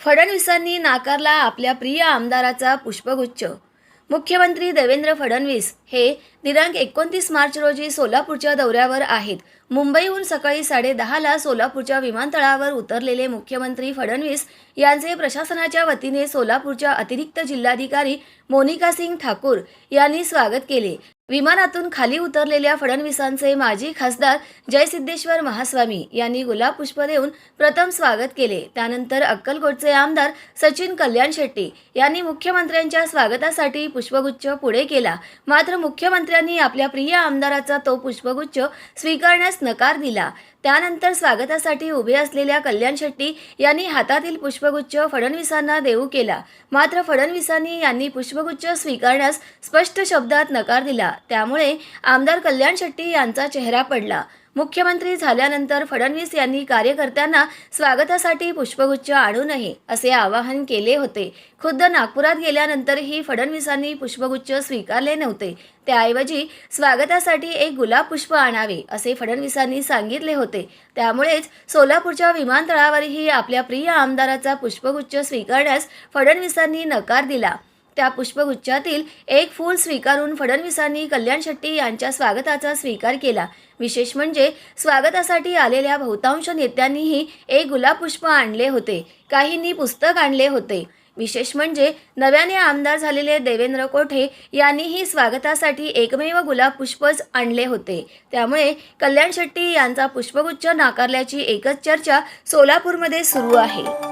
फडणवीसांनी नाकारला आपल्या प्रिय आमदाराचा पुष्पगुच्छ. मुख्यमंत्री देवेंद्र फडणवीस हे दिनांक एकोणतीस मार्च रोजी सोलापूरच्या दौऱ्यावर आहेत. मुंबईहून सकाळी साडेदहाला सोलापूरच्या विमानतळावर उतरलेले मुख्यमंत्री फडणवीस यांचे प्रशासनाच्या वतीने सोलापूरच्या अतिरिक्त जिल्हाधिकारी मोनिका सिंग ठाकूर यांनी स्वागत केले. विमानातून खाली उतरलेल्या फडणवीसांचे माजी खासदार जयसिद्धेश्वर महास्वामी यांनी गुलाब पुष्प देऊन प्रथम स्वागत केले. त्यानंतर अक्कलकोटचे आमदार सचिन कल्याण शेट्टी यांनी मुख्यमंत्र्यांच्या स्वागतासाठी पुष्पगुच्छ पुढे केला. मात्र मुख्यमंत्र्यांनी आपल्या प्रिय आमदाराचा तो पुष्पगुच्छ स्वीकारण्यास नकार दिला. त्यानंतर स्वागतासाठी उभे असलेल्या कल्याण शेट्टी यांनी हातातील पुष्पगुच्छ फडणवीसांना देऊ केला. मात्र फडणवीसांनी यांनी पुष्पगुच्छ स्वीकारण्यास स्पष्ट शब्दात नकार दिला. त्यामुळे आमदार कल्याण शेट्टी यांचा चेहरा पडला. मुख्यमंत्री झाल्यानंतर फडणवीस यांनी कार्यकर्त्यांना स्वागतासाठी पुष्पगुच्छ आणू नये असे आवाहन केले होते. खुद्द नागपुरात गेल्यानंतरही फडणवीसांनी पुष्पगुच्छ स्वीकारले नव्हते. त्याऐवजी स्वागतासाठी एक गुलाब पुष्प आणावे असे फडणवीसांनी सांगितले होते. त्यामुळेच सोलापूरच्या विमानतळावरही आपल्या प्रिय आमदाराचा पुष्पगुच्छ स्वीकारण्यास फडणवीसांनी नकार दिला. त्या पुष्पगुच्छातील एक फूल स्वीकारून फडणवीसांनी कल्याण शेट्टी यांच्या स्वागताचा स्वीकार केला. विशेष म्हणजे स्वागतासाठी आलेल्या बहुतांश नेत्यांनीही एक गुलाब पुष्प आणले होते. काहींनी पुस्तक आणले होते. विशेष म्हणजे नव्याने आमदार झालेले देवेंद्र कोठे यांनीही स्वागतासाठी एकमेव गुलाब पुष्पच आणले होते. त्यामुळे कल्याण शेट्टी यांचा पुष्पगुच्छ नाकारल्याची एकच चर्चा सोलापूरमध्ये सुरू आहे.